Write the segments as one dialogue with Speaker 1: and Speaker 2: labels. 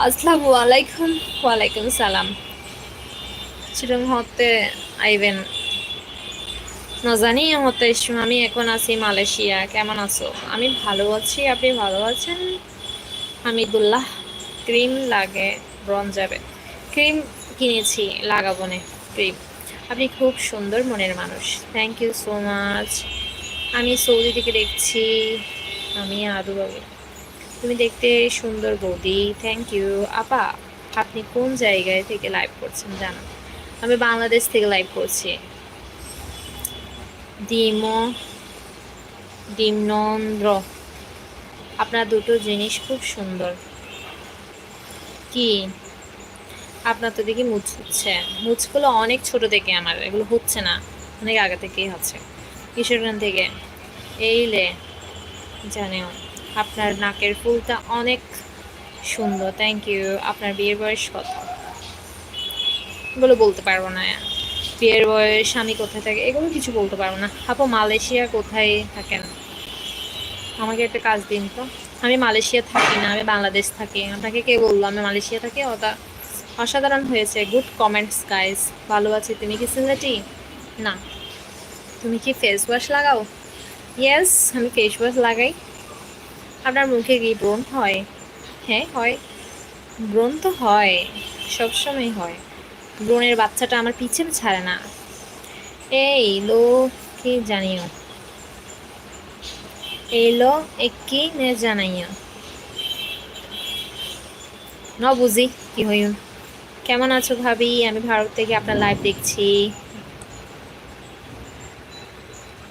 Speaker 1: আসসালামু আলাইকুম। ওয়ালাইকুম সালাম। চিরং হতে আইবেন। না জানি, হতে আমি, এখন আছি মালয়েশিয়া। কেমন আছো? আমি ভালো আছি, আপনি ভালো আছেন? হামিদুল্লাহ, ক্রিম লাগে ব্রন যাবে। ক্রিম কিনেছি, লাগাবো নে, ক্রিম। আপনি খুব সুন্দর মনের মানুষ। থ্যাংক ইউ সো মাচ আমি সৌদি থেকে দেখছি, আমি আদু বাবু তুমি দেখতে সুন্দর বৌদি থ্যাংক ইউ আপা, আপনি কোন জায়গায় থেকে লাইভ করছেন জানো? আমি বাংলাদেশ থেকে লাইভ করছি। ডিম, ডিমনন্দ্র, আপনার দুটো জিনিস খুব সুন্দর। কি? আপনার তো দেখি মুচ হচ্ছে। মুচগুলো অনেক ছোট থেকে আমার, এগুলো হচ্ছে না। অনেক আগে থেকেই হচ্ছে। কিশোরগঞ্জ থেকে। এই লে, জানেও। আপনার নাকের ফুলটা অনেক সুন্দর। থ্যাংক ইউ আপনার বিয়ের বয়স কত? এগুলো বলতে পারব না। বিয়ের বয়স আমি কোথায় থাকি? এগুলো কিছু বলতে পারব না। আপু, মালয়েশিয়া কোথায় থাকেন? আমাকে একটা কাজ দিন তো। আমি মালয়েশিয়া থাকি না, আমি বাংলাদেশ থাকি। আপনাকে কে বলল? আমি মালয়েশিয়া থাকি? ওটা অসাধারণ হয়েছে। গুড কমেন্টস গাইস ভালো আছে। তুমি কি সিলেটি? না। তুমি কি ফেস ওয়াশ লাগাও? ইয়েস আমি ফেস ওয়াশ লাগাই। আপনার মুখে কি ব্রণ হয়? হ্যাঁ। হয়। ব্রণ তো হয় সবসময় হয়। ব্রণের বাচ্চাটা আমার পিছনে ছাড়ে না। এই লো কি জানিও। এই লো একই নে জানাইও। ন বুঝি কি হইন কেমন আছো ভাবি? আমি ভারত থেকে আপনার লাইভ দেখছি।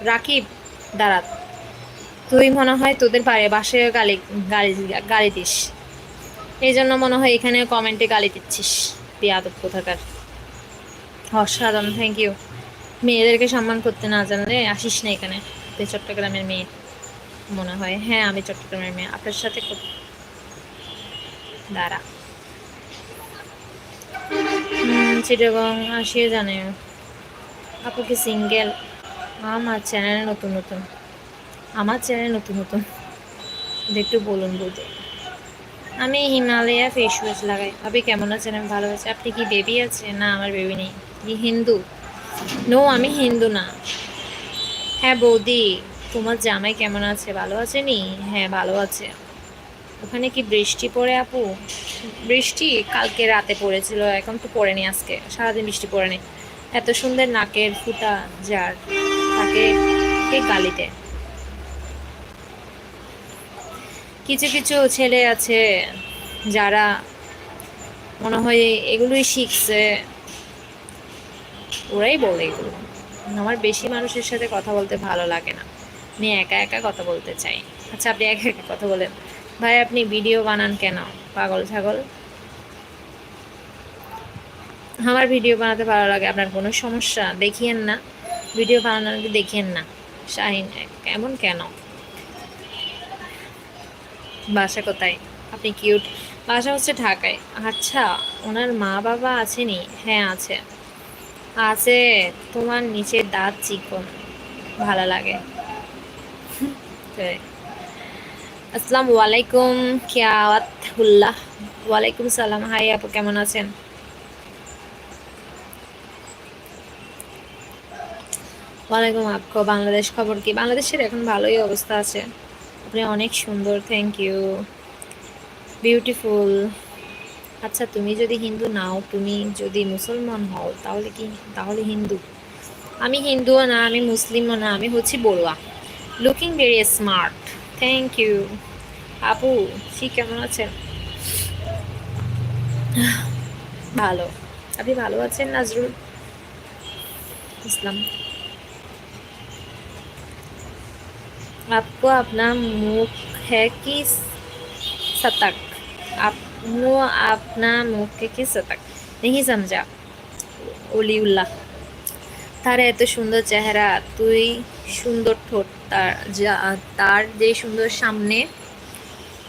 Speaker 1: রাকিব দাঁড়াত তুই মনে হয় তোদের পারে বাসে গালি গালি গালি দিস। এই জন্য মনে হয় এখানে কমেন্টে গালি দিচ্ছিস বেয়াদব কোথাকার। অসাধারণ থ্যাংক ইউ মেয়েদেরকে সম্মান করতে না জানলে আসিস না এখানে। তুই চট্টগ্রামের মেয়ে, মনে হয়। হ্যাঁ আমি চট্টগ্রামের মেয়ে। আপনার সাথে দাঁড়া। চিটাগং আসিয়ে জানে। আপু কি সিঙ্গেল আমার চ্যানেলে নতুন নতুন। আমার চ্যানেল নতুন নতুন। একটু বলুন বলতে আমি হিমালয়া ফেস ওয়াশ লাগাই। আপনি কেমন আছেন? আমি ভালো আছি। আপনি কি বেবি আছে না, আমার বেবি নেই। কি হিন্দু? নো আমি হিন্দু না। হ্যাঁ বৌদি, তোমার জামাই কেমন আছে? ভালো আছে নি? হ্যাঁ ভালো আছে। ওখানে কি বৃষ্টি পড়ে আপু? বৃষ্টি কালকে রাতে পড়েছিল, এখন তো পড়েনি আজকে। সারাদিন বৃষ্টি পড়েনি। এত সুন্দর নাকের ফুটা যার তাকে কে গালি দেয় কিছু কিছু ছেলে আছে যারা মনে হয় এগুলোই শিখছে। ওরাই বলে এগুলো। আমার বেশি মানুষের সাথে কথা বলতে ভালো লাগে না। আমি একা একা কথা বলতে চাই। আচ্ছা আপনি একা একা কথা বলেন। ভাই, আপনি ভিডিও বানান কেন? পাগল ছাগল? আমার ভিডিও বানাতে ভালো লাগে, আপনার কোনো সমস্যা? দেখিয়েন না। ভিডিও বানানো দেখিয়েন না। শাহিন কেমন কেন? বাসা কোথায়? আপনি কিউট বাসা হচ্ছে ঢাকায়। আচ্ছা ওনার মা বাবা আছেনি? হ্যাঁ আছে। আছে, তোমার নিচে দাঁত চিকন। ভালো লাগে। আসসালামু আলাইকুম। কিয়াওয়াতুল্লাহ ওয়ালাইকুম সালাম। হাই আপু, কেমন আছেন? ওয়ালাইকুম আপু, বাংলাদেশ খবর কি? বাংলাদেশের এখন ভালোই অবস্থা আছে। আপনি অনেক সুন্দর থ্যাংক ইউ বিউটিফুল আচ্ছা তুমি যদি হিন্দু নাও, তুমি যদি মুসলমান হও, তাহলে কি, তাহলে হিন্দু? আমি হিন্দুও না, আমি মুসলিমও না, আমি হচ্ছি Barua. Looking very smart thank you আপু কি কেমন আছেন? ভালো। আপনি ভালো আছেন, নাজরুল? ইসলাম। आपको अपना मुख है कि शतक आपको अपना मुख है कि शतक नहीं समझा অলিউল্লাহ তার এত সুন্দর চেহারা তুই সুন্দর ঠোঁট তার যা তার যে সুন্দর সামনে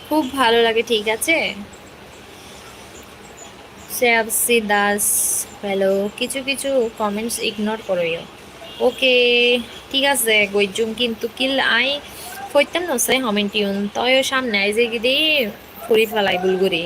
Speaker 1: খুব ভালো লাগে ঠিক আছে শ্রেয়াবসি দাস হ্যালো কিছু কিছু কমেন্টস ইগনোর করো ওকে, ঠিক আছে গৈজুম কিন্তু কিল আই ফইতাম নসাই হমেন্টিউন, তয় সামনে আইজে গিদি ফুরি ফেলাই বুলগুড়ি